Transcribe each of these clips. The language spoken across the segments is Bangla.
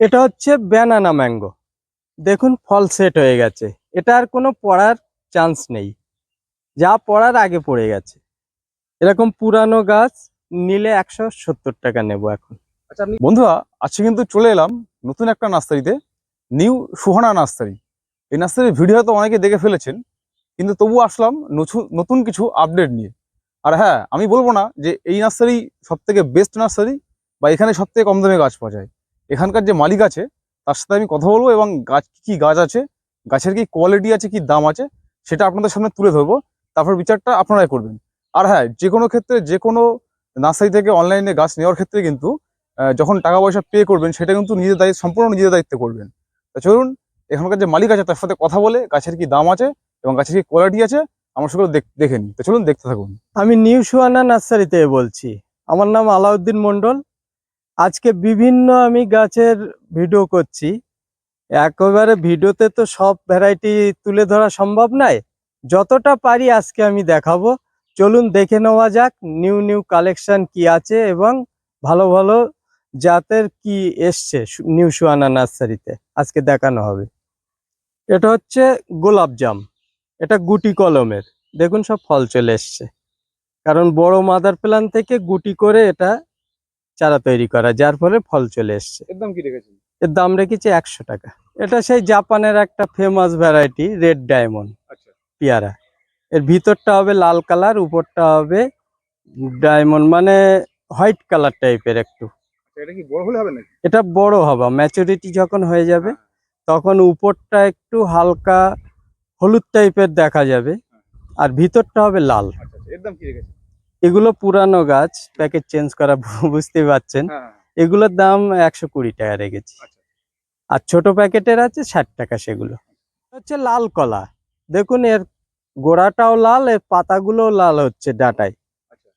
এটা হচ্ছে ব্যানানা ম্যাঙ্গো দেখুন, ফল সেট হয়ে গেছে। এটা আর কোনো পড়ার চান্স নেই। যা পড়ার আগে পড়ে গেছে। এরকম পুরানো গাছ নিলে একশো সত্তর টাকা নেব এখন। আচ্ছা বন্ধুরা, আজকে কিন্তু চলে এলাম নতুন একটা নার্সারিতে। New Suhana nursery. এই নার্সারির ভিডিও তো অনেকে দেখে ফেলেছেন, কিন্তু তবু আসলাম নতুন কিছু আপডেট নিয়ে। আর হ্যাঁ আমি বলব না যে এই নার্সারি সব থেকে বেস্ট নার্সারি বা এখানে সব থেকে কম দামে গাছ পাওয়া যায়। এখানকার যে মালিক আছে, তার সাথে আমি কথা বলব এবং গাছ কি গাছ আছে, গাছের কি কোয়ালিটি আছে, কি দাম আছে, সেটা আপনাদের সামনে তুলে ধরবো। তারপর বিচারটা আপনারাই করবেন। আর হ্যাঁ যে কোনো ক্ষেত্রে, যে কোনো নার্সারি থেকে অনলাইনে গাছ নেওয়ার ক্ষেত্রে কিন্তু যখন টাকা পয়সা পে করবেন, সেটা কিন্তু নিজের দায়িত্ব, সম্পূর্ণ নিজের দায়িত্বে করবেন। তা চলুন, এখানকার যে মালিক আছে, তার সাথে কথা বলে গাছের কি দাম আছে এবং গাছের কি কোয়ালিটি আছে, আমার সেগুলো দেখ- নিই। তো চলুন, দেখতে থাকুন। আমি নিউ সুয়ানা নার্সারিতে বলছি। আমার নাম আলাউদ্দিন মন্ডল আজকে বিভিন্ন আমি গাছের ভিডিও করছি। একেবারে ভিডিওতে তো সব ভ্যারাইটি তুলে ধরা সম্ভব নয়। যতটা পারি আজকে আমি দেখাবো। চলুন দেখে নেওয়া যাক নিউ নিউ কালেকশন কি আছে এবং ভালো ভালো জাতের কি এসছে নিউ সুয়ানা নার্সারিতে আজকে দেখানো হবে। এটা হচ্ছে গোলাপ জাম। এটা গুটি কলমের। দেখুন সব ফল চলে এসছে। কারণ বড় মাদার প্ল্যান থেকে গুটি করে এটা চারা তৈরি করা যার ফলে ফল চলে এসছে। একদম কি রেখেছেন? এর দাম রেখেছে একশো টাকা। এটা সেই জাপানের একটা ফেমাস ভ্যারাইটি রেড ডায়মন্ড আচ্ছা। পেয়ারা। এর ভিতরটা হবে লাল কালার উপরটা হবে ডায়মন্ড মানে হোয়াইট কালার টাইপের একটু। এটা কি বড় হলে হবে নাকি? এটা বড় হবে ম্যাচুরিটি যখন হয়ে যাবে তখন উপরটা একটু হালকা হলুদ টাইপের দেখা যাবে আর ভিতরটা হবে লাল। আচ্ছা আচ্ছা এর দাম কি রেখেছেন? এগুলো পুরানো গাছ প্যাকেট চেঞ্জ করা বুঝতে পারছেন। হ্যাঁ। এগুলোর দাম একশো কুড়ি টাকা রেখেছি। আচ্ছা। আর ছোট প্যাকেটের আছে ষাট টাকা সেগুলো। হচ্ছে লাল কলা। দেখুন এর গোড়াটাও লাল এর পাতাগুলো লাল হচ্ছে ডাটায়। আচ্ছা।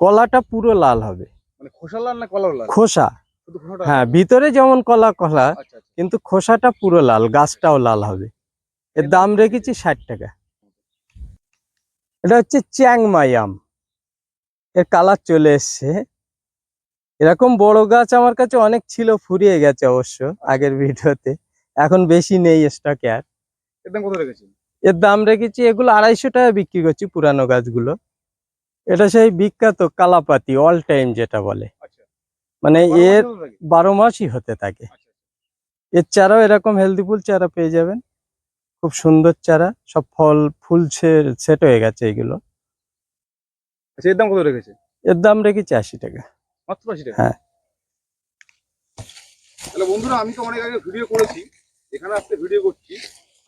কলাটা পুরো লাল হবে। মানে খোসা লাল না কলার লাল? খোসা। হ্যাঁ ভিতরে যেমন কলা কলা আচ্ছা কিন্তু খোসাটা পুরো লাল গাছটাও লাল হবে। এর দাম রেখেছি ষাট টাকা। এটা হচ্ছে চ্যাংমাই আম এর কালার চলে এসছে। এরকম বড় গাছ আমার কাছে অনেক ছিল ফুরিয়ে গেছে অবশ্য আগের ভিডিওতে। এখন বেশি নেই স্টকে আর। এর দাম কত রেখেছেন? এর দাম রেখেছি এগুলো আড়াইশো টাকা বিক্রি করছি পুরানো গাছগুলো। এটা সেই বিখ্যাত কালাপাতি অল টাইম যেটা বলে। আচ্ছা। মানে এর বারো মাসই হতে থাকে। আচ্ছা এর চারাও এরকম হেলদি ফুল চারা পেয়ে যাবেন। খুব সুন্দর চারা সব ফল ফুল সেট হয়ে গেছে এগুলো। আচ্ছা এর দাম কত রেখেছে? এর দাম রেখেছি আশি টাকা। মাত্র আশি টাকা? হ্যাঁ। তাহলে বন্ধুরা আমি তো অনেক আগে ভিডিও করেছি এখানে আজকে ভিডিও করছি।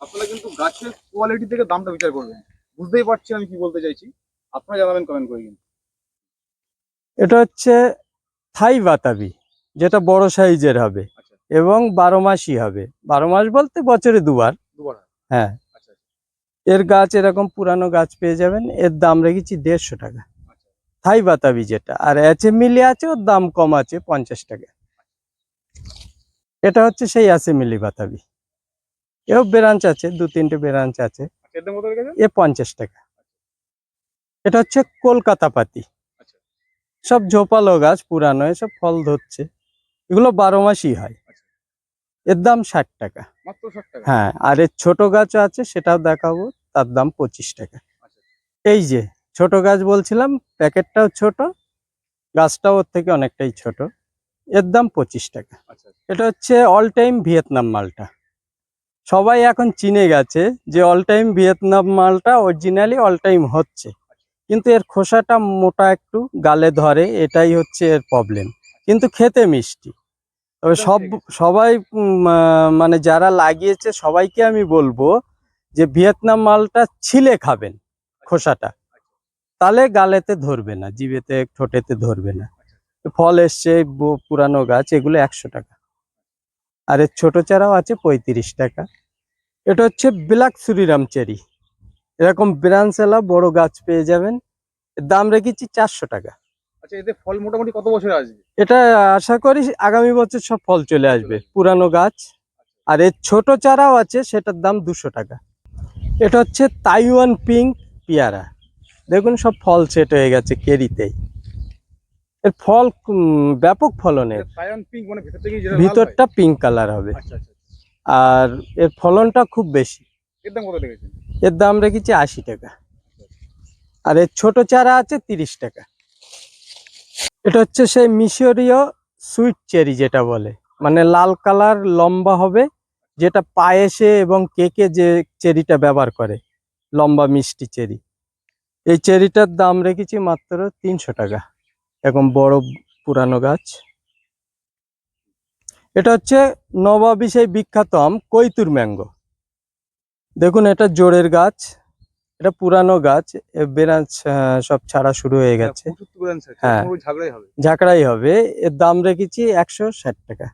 আপনারা কিন্তু গাছের কোয়ালিটি থেকে দামটা বিচার করবেন। বুঝতেই পারছি আমি কি বলতে চাইছি। আপনারা জানাবেন কমেন্ট করে কিন্তু এটা হচ্ছে থাই বাতাবি যেটা বড় সাইজের হবে আচ্ছা। এবং বারো মাসই হবে। বারো মাস বলতে বছরে দুবার। দুবার হ্যাঁ। আচ্ছা এর গাছ এরকম পুরানো গাছ পেয়ে যাবেন। এর দাম রেখেছি দেড়শো টাকা। আচ্ছা থাই বাতাবি যেটা। আর এচে মিলি আছে ওর দাম কম আছে পঞ্চাশ টাকা। এটা হচ্ছে সেই আছে মিলি বাতাবি। এও ব্রাঞ্চ আছে দু তিনটে ব্রাঞ্চ আছে। আচ্ছা এ পঞ্চাশ টাকা। এটা হচ্ছে কলকাতা পাতি। আচ্ছা। সব ঝোপালো গাছ পুরানো এসব ফল ধরছে। এগুলো বারো মাসই হয়। আচ্ছা। এর দাম ষাট টাকা। হ্যাঁ আর এর ছোট গাছ আছে সেটাও দেখাবো। তার দাম পঁচিশ টাকা। এই যে ছোট গাছ বলছিলাম প্যাকেটটাও ছোট গাছটাও ওর থেকে অনেকটাই ছোট। এর দাম পঁচিশ টাকা। আচ্ছা এটা হচ্ছে অল টাইম ভিয়েতনাম মালটা। সবাই এখন চিনে গেছে যে অল টাইম ভিয়েতনাম মালটা অরিজিনালি অল টাইম হচ্ছে। কিন্তু এর খোসাটা মোটা একটু গালে ধরে এটাই হচ্ছে এর প্রবলেম কিন্তু খেতে মিষ্টি। তবে সব সবাই মানে যারা লাগিয়েছে সবাইকে আমি বলব যে ভিয়েতনাম মালটা ছিলে খাবেন খোসাটা। তাহলে গালেতে ধরবে না জিভেতে ঠোঁটেতে ধরবে না। ফল এসছে পুরানো গাছ এগুলো একশো টাকা। আর এর ছোট চারাও আছে পঁয়ত্রিশ টাকা। এটা হচ্ছে ব্ল্যাক সুরিরাম চেরি। এরকম ব্রাঞ্চেলা বড় গাছ পেয়ে যাবেন। দাম রেখেছি চারশো টাকা। আচ্ছা এতে ফল মোটামুটি কত বছর আসবে? এটা আশা করি আগামী বছর সব ফল চলে আসবে পুরানো গাছ। আর এর ছোট চারাও আছে সেটার দাম দুশো টাকা। এটা হচ্ছে তাইওয়ান পিঙ্ক পেয়ারা। দেখুন সব ফল সেট হয়ে গেছে কেরিতেই। এর ফল ব্যাপক ফলনের। মানে? ভিতরটা পিঙ্ক কালার হবে। আচ্ছা আচ্ছা আর এর ফলনটা খুব বেশি। এর দাম রেখেছি আশি টাকা। আর এর ছোট চারা আছে তিরিশ টাকা। এটা হচ্ছে সেই মিশরীয় সুইট চেরি যেটা বলে। মানে লাল কালার লম্বা হবে যেটা পায়েসে এবং কেকে যে চেরিটা ব্যবহার করে লম্বা মিষ্টি চেরি। এই চেরিটার দাম রেখেছি মাত্র তিনশো টাকা। এখন বড় পুরানো গাছ। এটা হচ্ছে নবাবী সেই বিখ্যাত আম কৈতুর ম্যাঙ্গো। দেখুন এটা জোরের গাছ। এটা পুরানো গাছ। আহ, সব ছাড়া শুরু হয়ে গেছে। হ্যাঁ। ঝাঁকড়াই হবে। এর দাম রেখেছি একশো ষাট টাকা।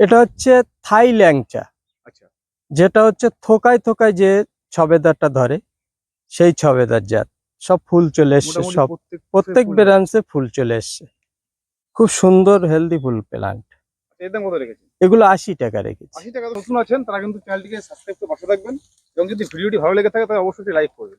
এটা হচ্ছে থাই ল্যাংচা। আচ্ছা। যেটা হচ্ছে থোকায় থোকায় যে ছবেদারটা ধরে। সেই ছবেদার জাত। সব ফুল চলে এসছে সব প্রত্যেক প্রত্যেক ফুল- চলে এসছে। খুব সুন্দর হেলদি ফুল প্লান্ট। আচ্ছা, এগুলো আশি টাকা রেখেছি। আশি টাকা নতুন আছেন তারা কিন্তু চ্যানেলটিকে সাবস্ক্রাইব করে পাশে থাকবেন। এবং যদি ভিডিওটি ভালো লেগে থাকে তাহলে অবশ্যই লাইক করবেন।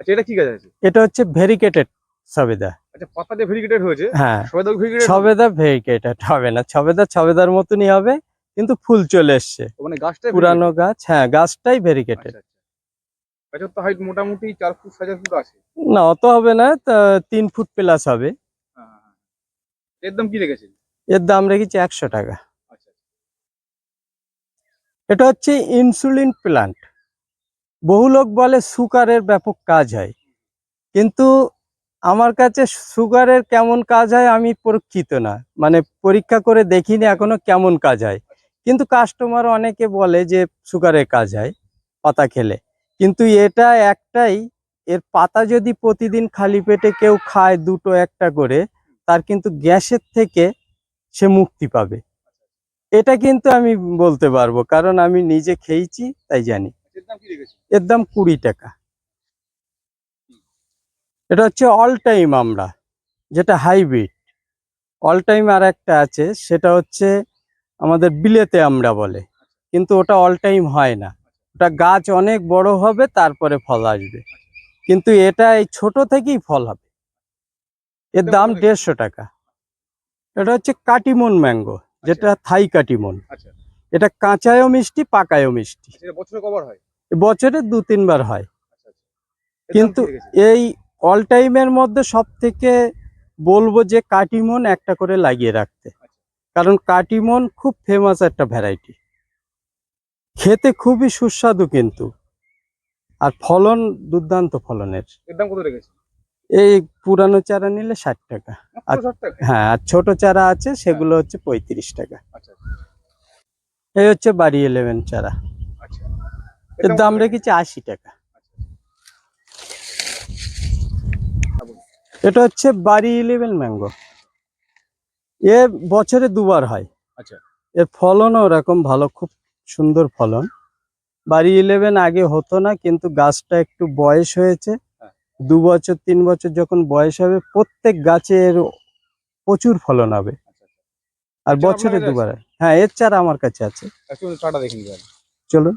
আচ্ছা এটা কি গাছ আছে? এটা হচ্ছে ভেরিকেটেড সবেদা। আচ্ছা পাতা যে ভেরিগেটেড হয়েছে। হ্যাঁ। সবাই ভেরিগেটেড ছবেদা ভেরিকেটেড হবে না। ছবেদা ছবেদার মতনই হবে কিন্তু ফুল চলে এসছে। মানে গাছটা পুরানো গাছ হ্যাঁ গাছটাই ভেরিকেটেড। আচ্ছা গাছের তো হাইট মোটামুটি চার ফুট সাড়ে ফুট আছে। না অত হবে না তিন ফুট প্লাস হবে। হ্যাঁ হ্যাঁ, হ্যাঁ। এর দাম কি রেখেছেন? এর দাম রেখেছি একশো টাকা। আচ্ছা এটা হচ্ছে ইনসুলিন প্লান্ট বহু লোক বলে সুগারের ব্যাপক কাজ হয়। কিন্তু আমার কাছে সুগারের কেমন কাজ হয় আমি পরীক্ষিত না। মানে পরীক্ষা করে দেখিনি এখনও কেমন কাজ হয়। কিন্তু কাস্টমার অনেকে বলে যে সুগারের কাজ হয় পাতা খেলে। কিন্তু এটা একটাই এর পাতা যদি প্রতিদিন খালি পেটে কেউ খায় দুটো একটা করে তার কিন্তু গ্যাসের থেকে সে মুক্তি পাবে। এটা কিন্তু আমি বলতে পারব কারণ আমি নিজে খেয়েছি তাই জানি। এর দাম কুড়ি টাকা। এটা হচ্ছে অল টাইম আমরা যেটা হাইব্রিড অল টাইম আর একটা আছে সেটা হচ্ছে আমাদের বিলেতে আমরা বলে কিন্তু ওটা অল টাইম হয় না। ওটা গাছ অনেক বড় হবে তারপরে ফল আসবে। কিন্তু এটা এই ছোট থেকেই ফল হবে। এর দাম দেড়শো টাকা। এটা হচ্ছে কাটিমন ম্যাঙ্গো যেটা থাই কাটিমন। আচ্ছা। এটা কাঁচায়ও মিষ্টি পাকায়ও মিষ্টি। বছরে হয়? বছরে দু তিনবার হয়। আচ্ছা আচ্ছা। কিন্তু এই অল টাইমের মধ্যে সব থেকে বলব যে কাটিমন একটা করে লাগিয়ে রাখতে। কারণ কাটিমন খুব ফেমাস একটা ভ্যারাইটি খেতে খুবই সুস্বাদু কিন্তু। আর ফলন দুর্দান্ত ফলনের। এর দাম কত রেখেছেন এই পুরানো চারা নিলে ষাট টাকা। টাকা? হ্যাঁ আর ছোট চারা আছে সেগুলো হচ্ছে পঁয়ত্রিশ টাকা। আচ্ছা। এই হচ্ছে বাড়ি ইলেভেন চারা। আচ্ছা। এর দাম রেখেছি? আশি টাকা। এটা হচ্ছে বাড়ি ইলেভেন ম্যাঙ্গো এ বছরে দুবার হয়। আচ্ছা। এর ফলনও ওরকম ভালো খুব সুন্দর ফলন। বাড়ি ইলেভেন আগে হতো না কিন্তু গাছটা একটু বয়স হয়েছে। হ্যাঁ। দু বছর তিন বছর যখন বয়স হবে প্রত্যেক গাছের প্রচুর ফলন হবে। আচ্ছা আচ্ছা। আর বছরে দুবার। হ্যাঁ এর চারা আমার কাছে আছে। চলুন।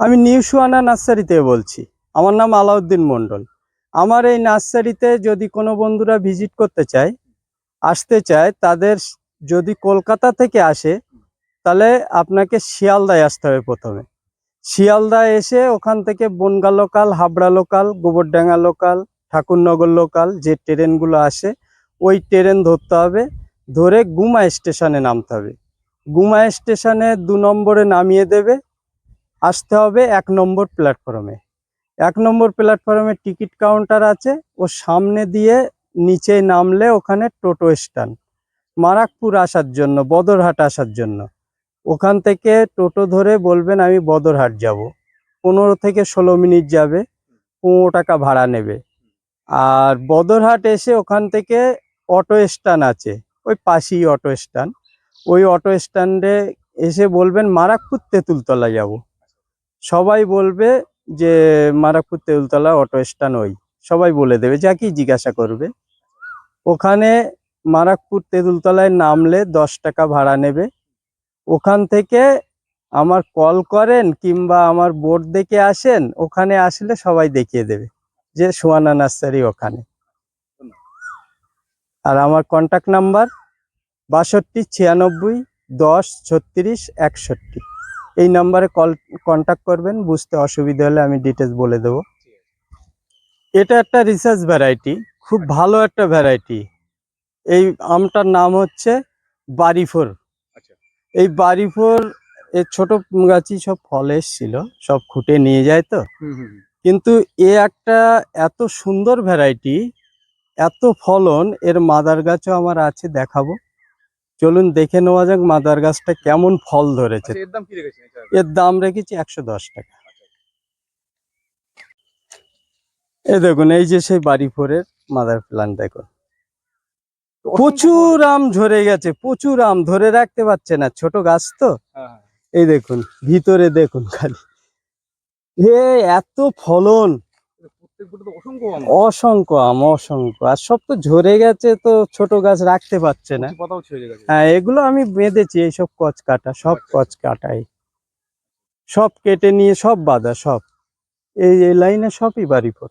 আমি নিউ সুয়ানা নার্সারি থেকে বলছি। আমার নাম আলাউদ্দিন মন্ডল আমার এই নার্সারিতে যদি কোনো বন্ধুরা ভিজিট করতে চায় আসতে চায় তাদের যদি কলকাতা থেকে আসে তাহলে আপনাকে শিয়ালদায় আসতে হবে প্রথমে। শিয়ালদা এসে ওখান থেকে Bangaon local, Habra local, Gobardanga local, Thakurnagar local যে ট্রেনগুলো আসে, ওই ট্রেন ধরতে হবে, ধরে গুমা স্টেশনে নামতে হবে। গুমা স্টেশনে দু নম্বরে নামিয়ে দেবে, আসতে হবে এক নম্বর প্ল্যাটফর্মে। এক নম্বর প্ল্যাটফর্মে টিকিট কাউন্টার আছে, ও সামনে দিয়ে নিচে নামলে ওখানে টোটো স্ট্যান্ড। মারাকপুর আসার জন্য, বদরহাট আসার জন্য। ওখান থেকে টোটো ধরে বলবেন আমি বদরহাট যাব। পনেরো থেকে ষোলো মিনিট যাবে, পনেরো টাকা ভাড়া নেবে। আর বদরহাট এসে ওখান থেকে অটো স্ট্যান্ড আছে, ওই পাশেই অটো স্ট্যান্ড। ওই অটো স্ট্যান্ডে এসে বলবেন মারাকপুর তেঁতুলতলা যাব। সবাই বলবে যে মারাকপুর তেঁতুলতলা অটো স্ট্যান্ড ওই। সবাই বলে দেবে, যাকেই জিজ্ঞাসা করবে। ওখানে মারাকপুর তেঁতুলতলায় নামলে দশ টাকা ভাড়া নেবে। ওখান থেকে আমার কল করেন কিংবা আমার বোর্ড দেখে আসেন, ওখানে আসলে সবাই দেখিয়ে দেবে যে সোয়ানা নার্সারি ওখানে। আর আমার কন্ট্যাক্ট নাম্বার বাষট্টি, ছিয়ানব্বই, দশ, ছত্রিশ, একষট্টি। এই নাম্বারে কল কন্ট্যাক্ট করবেন, বুঝতে অসুবিধা হলে আমি ডিটেলস বলে দেবো। এটা একটা রিসার্চ ভ্যারাইটি খুব ভালো একটা ভ্যারাইটি এই আমটার নাম হচ্ছে আচ্ছা। এই বাড়িফোর এর ছোট গাছই সব ফল এসছিল সব খুঁটে নিয়ে যায় তো। কিন্তু এ একটা এত সুন্দর ভ্যারাইটি এত ফলন এর মাদার গাছও আমার আছে দেখাবো। চলুন দেখে নেওয়া যাক মাদার গাছটা কেমন ফল ধরেছে। আচ্ছা এর দাম রেখেছি একশো দশ টাকা। এই দেখুন এই যে সেই বাড়ি ফোরের মাদার প্লান্ট দেখুন। প্রচুর আম ঝরে গেছে প্রচুর আম ধরে রাখতে পারছে না ছোট গাছ তো। হ্যাঁ, হ্যাঁ। এই দেখুন ভিতরে দেখুন খালি। এ এত ফলন। অসংখ্য আম। অসংখ্য আর সব তো ঝরে গেছে তো ছোট গাছ রাখতে পারছে না। হ্যাঁ এগুলো আমি বেঁধেছি এইসব কচ কাটা সব আচ্ছা, কচ কাটাই। সব কেটে নিয়ে সব বাঁধা সব। এই এই লাইনে সবই বাড়ি পর